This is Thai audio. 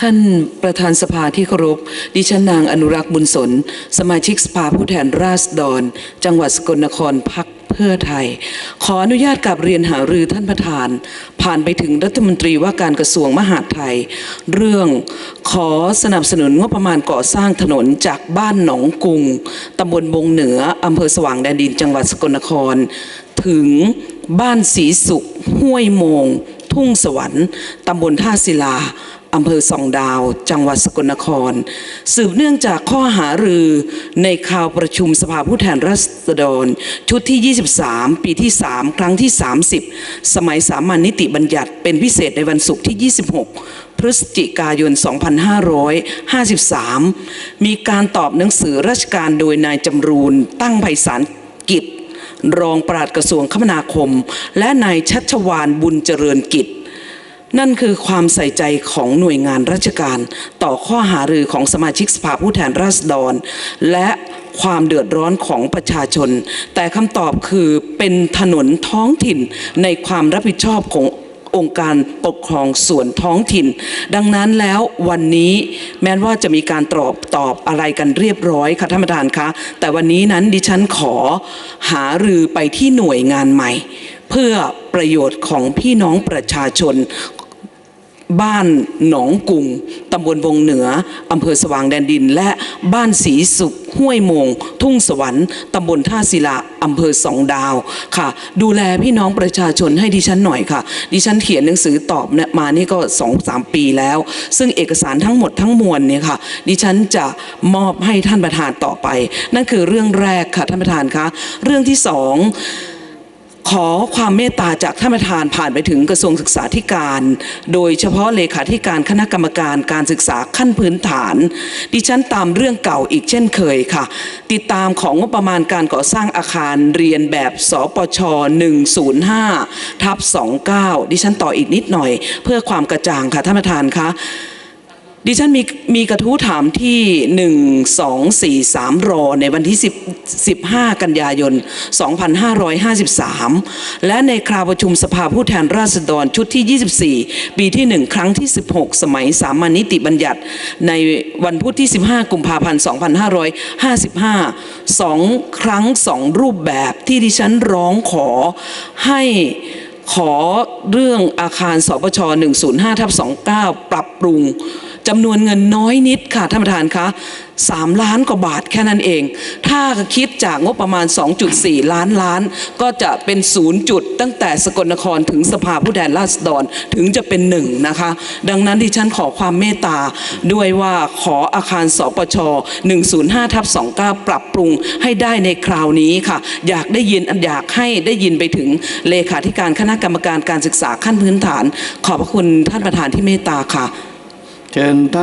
ท่านประธานสภาที่เคารพ ดิฉันนางอนุรักษ์บุญสน สมาชิกสภาผู้แทนราษฎร จังหวัดสกลนครพักเพื่อไทย ขออนุญาตกับเรียนหารือท่านประธาน ผ่านไปถึงรัฐมนตรีว่าการกระทรวงมหาดไทย เรื่องขอสนับสนุนงบประมาณก่อสร้างถนนจากบ้านหนองกุงตำบลบงเหนืออำเภอสว่างแดนดินจังหวัดสกลนคร ถึงบ้านศรีสุขห้วยโมง ทุ่งสวรรค์ตำบลท่าศิลา อำเภอสองดาว จังหวัดสกลนคร สืบเนื่องจากข้อหารือในข่าวประชุมสภาผู้แทนราษฎร ชุดที่ 23 ปีที่ 3 ครั้งที่ 30 สมัยสามัญนิติบัญญัติเป็นพิเศษในวันศุกร์ที่ 26 พฤศจิกายน 2553 มีการตอบหนังสือราชการโดยนายจำรูนตั้งไพศาลกิจ รองปลัดกระทรวงคมนาคม และนายชัชวานบุญเจริญกิจ นั่นคือความใส่ใจของหน่วยงานราชการ ต่อข้อหารือของสมาชิกสภาผู้แทนราษฎร และความเดือดร้อนของประชาชน แต่คำตอบคือเป็นถนนท้องถิ่นในความรับผิดชอบขององค์การปกครองส่วนท้องถิ่น ดังนั้นแล้ววันนี้แม้ว่าจะมีการตอบตอบอะไรกันเรียบร้อยค่ะท่านประธานคะแต่วันนี้นั้นดิฉันขอหารือไปที่หน่วยงานใหม่ เพื่อประโยชน์ของพี่น้องประชาชนบ้านหนองกุงตำบลวงเหนือ อำเภอสว่างแดนดิน และบ้านศรีสุขห้วยมง ทุ่งสวรรค์ ตำบลท่าศิลา อำเภอสองดาว ค่ะ ดูแลพี่น้องประชาชนให้ดิฉันหน่อยค่ะ ดิฉันเขียนหนังสือตอบเนี่ยมานี่ก็สองสามปีแล้ว ซึ่งเอกสารทั้งหมดทั้งมวลเนี่ยค่ะ ดิฉันจะมอบให้ท่านประธานต่อไป นั่นคือเรื่องแรกค่ะท่านประธานคะ เรื่องที่สอง ขอความเมตตาจากท่านประธานผ่านไปถึงกระทรวงศึกษาธิการ โดยเฉพาะเลขาธิการคณะกรรมการการศึกษาขั้นพื้นฐาน ดิฉันตามเรื่องเก่าอีกเช่นเคยค่ะ ติดตามของงบประมาณการก่อสร้างอาคารเรียนแบบสปช 105ทับ29 ดิฉันต่ออีกนิดหน่อย เพื่อความกระจ่างค่ะท่านประธานคะ ดิฉันมีมีกระทู้ถามที่ 1 2 4 3 รอในวันที่ 10 15 กันยายน 2553 และในคราวประชุมสภาผู้แทนราษฎรชุดที่ 24 ปีที่ 1 ครั้งที่ 16 สมัยสามัญนิติบัญญัติ ในวันพุธที่ 15 กุมภาพันธ์ 2555สองครั้งสองรูปแบบที่ดิฉันร้องขอให้ขอเรื่องอาคารสปช105ทับ29 ปรับปรุง จำนวนเงินน้อยนิดค่ะท่านประธานคะ3 ล้านกว่าบาทแค่นั้นเอง ถ้าคิดจากงบประมาณ 2.4 ล้านล้าน ก็จะเป็นศูนย์จุดตั้งแต่สกลนครถึงสภาผู้แทนราษฎรถึงจะเป็นหนึ่งนะคะ ดังนั้นดิฉันขอความเมตตาด้วยว่าขออาคารสปช 105ทับ29 ปรับปรุงให้ได้ในคราวนี้ค่ะ อยากได้ยินอยากให้ได้ยินไปถึงเลขาธิการคณะกรรมการการศึกษาขั้นพื้นฐาน ขอบพระคุณท่านประธานที่เมตตาค่ะ เชิญท่าน